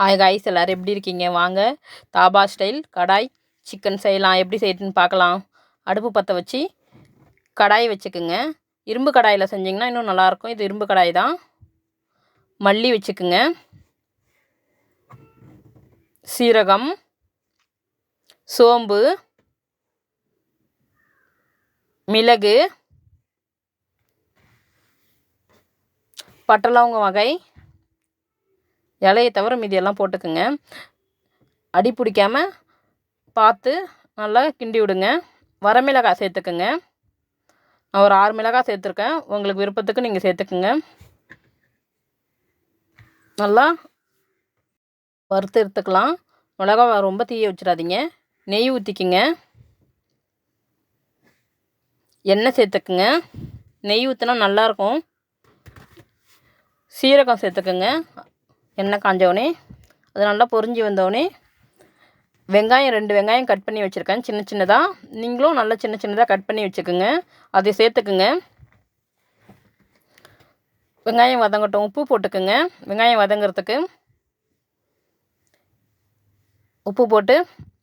Hi guys எல்லோரும் எப்படி இருக்கீங்க? வாங்க. தாபா ஸ்டைல் கடாய் சிக்கன் செய்யலாம். எப்படி செய்யுதுன்னு பார்க்கலாம். அடுப்பு பற்ற வச்சு கடாய் வச்சுக்குங்க. இரும்பு கடாயில் செஞ்சிங்கன்னா இன்னும் நல்லாயிருக்கும். இது இரும்பு கடாய் தான். மல்லி வச்சுக்குங்க. சீரகம் சோம்பு மிளகு பட்டலவங்க வகை. இலையை தவிர மீதியெல்லாம் போட்டுக்குங்க. அடி பிடிக்காமல் பார்த்து நல்லா கிண்டி விடுங்க. வரமிளகாய் சேர்த்துக்குங்க. நான் ஒரு ஆறு மிளகாய் சேர்த்துருக்கேன். உங்களுக்கு விருப்பத்துக்கு நீங்கள் சேர்த்துக்குங்க. நல்லா வறுத்து எடுத்துக்கலாம். மிளகா ரொம்ப தீய வச்சிடாதீங்க. நெய் ஊற்றிக்கிங்க எண்ணெய் சேர்த்துக்குங்க. நெய் ஊற்றினா நல்லாயிருக்கும் சீரகம் சேர்த்துக்குங்க. எண்ணெய் காஞ்சவுடனே அது நல்லா பொறிஞ்சி வந்தோடனே வெங்காயம் ரெண்டு வெங்காயம் கட் பண்ணி வச்சுருக்கேன். சின்ன சின்னதாக நீங்களும் நல்லா சின்ன சின்னதாக கட் பண்ணி வச்சுக்கோங்க. அதை சேர்த்துக்குங்க. வெங்காயம் வதங்கட்டும். உப்பு போட்டுக்குங்க. வெங்காயம் வதங்கிறதுக்கு உப்பு போட்டு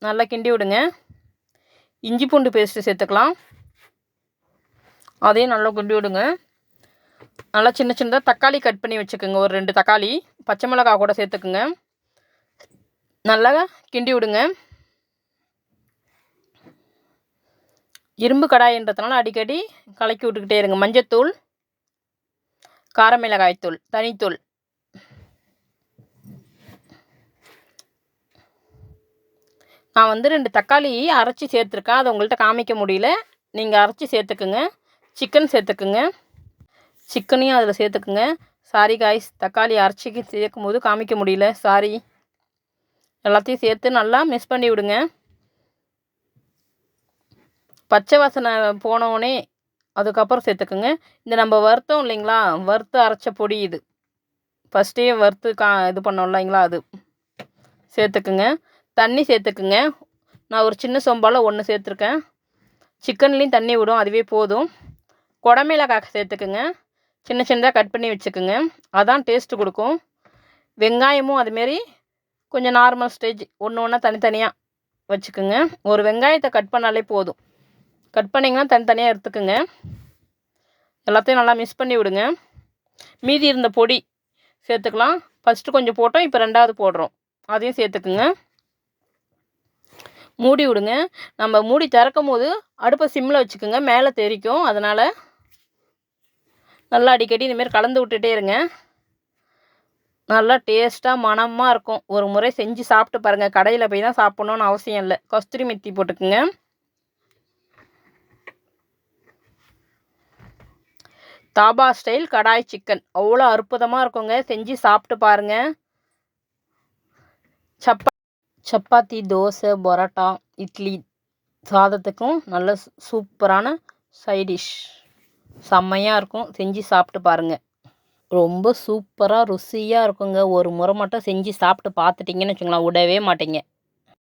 நல்லா கிண்டி விடுங்க. இஞ்சி பூண்டு பேஸ்ட்டு சேர்த்துக்கலாம். அதையும் நல்லா கிண்டி விடுங்க. நல்லா சின்ன சின்னதாக தக்காளி கட் பண்ணி வச்சுக்கோங்க. ஒரு ரெண்டு தக்காளி. பச்சை மிளகா கூட சேர்த்துக்குங்க. நல்லா கிண்டி விடுங்க. இரும்பு கடாயின்றதுனால அடிக்கடி கலக்கி விட்டுக்கிட்டே இருங்க. மஞ்சத்தூள் காரமிளகாய்த்தூள் தனித்தூள். நான் வந்து ரெண்டு தக்காளி அரைச்சி சேர்த்துருக்கேன். அதை உங்கள்கிட்ட காமிக்க முடியல. நீங்கள் அரைச்சி சேர்த்துக்குங்க. சிக்கன் சேர்த்துக்குங்க. சிக்கனையும் அதில் சேர்த்துக்குங்க. சாரி காய்ஸ் தக்காளி அரைச்சிக்கு சேர்க்கும் போது காமிக்க முடியல. சாரி எல்லாத்தையும் சேர்த்து நல்லா மிஸ் பண்ணி விடுங்க. பச்சை வாசனை போனவுடனே அதுக்கப்புறம் சேர்த்துக்குங்க. இந்த நம்ம வறுத்தோம் இல்லைங்களா? வறுத்து அரைச்ச பொடி இது. ஃபஸ்ட்டே வறுத்து கா இது பண்ணோம் இல்லைங்களா? அது. சேர்த்துக்குங்க. தண்ணி சேர்த்துக்குங்க. நான் ஒரு சின்ன சொம்பால் ஒன்று சேர்த்துருக்கேன். சிக்கன்லேயும் தண்ணி விடும். அதுவே போதும். குடமிளகாய் சேர்த்துக்குங்க. சின்ன சின்னதாக கட் பண்ணி வச்சுக்கோங்க. அதான் டேஸ்ட்டு கொடுக்கும். வெங்காயமும் அதுமாரி கொஞ்சம் நார்மல் ஸ்டேஜ் ஒன்று ஒன்றா தனித்தனியாக வச்சுக்கோங்க. ஒரு வெங்காயத்தை கட் பண்ணாலே போதும். கட் பண்ணிங்கன்னா தனித்தனியாக எடுத்துக்கோங்க. எல்லாத்தையும் நல்லா மிக்ஸ் பண்ணி விடுங்க. மீதி இருந்த பொடி சேர்த்துக்கலாம். ஃபஸ்ட்டு கொஞ்சம் போட்டோம். இப்போ ரெண்டாவது போடுறோம். அதையும் சேர்த்துக்குங்க. மூடி விடுங்க. நம்ம மூடி திறக்கும் போது அடுப்பை சிம்மில் வச்சுக்கோங்க. மேலே தெரிக்கும். அதனால் நல்லா அடிக்கடி இந்தமாரி கலந்து விட்டுட்டே இருங்க. நல்லா டேஸ்ட்டாக மணமாக இருக்கும். ஒரு முறை செஞ்சு சாப்பிட்டு பாருங்கள் கடையில் போய் தான் சாப்பிட்ணுன்னு அவசியம் இல்லை. கஸ்தூரி மெத்தி போட்டுக்குங்க. Dhaba style kadai chicken. அவ்வளோ அற்புதமாக இருக்குங்க. செஞ்சு சாப்பிட்டு பாருங்கள் சப்பா சப்பாத்தி தோசை பரோட்டா இட்லி சாதத்துக்கும் நல்ல சூப்பரான சைடிஷ். செம்மையாக இருக்கும். செஞ்சு சாப்பிட்டு பாருங்கள் ரொம்ப சூப்பராக ருசியாக இருக்குங்க. ஒரு முறை மட்டும் செஞ்சு சாப்பிட்டு பார்த்துட்டிங்கன்னு வச்சுங்களேன் விடவே மாட்டேங்க.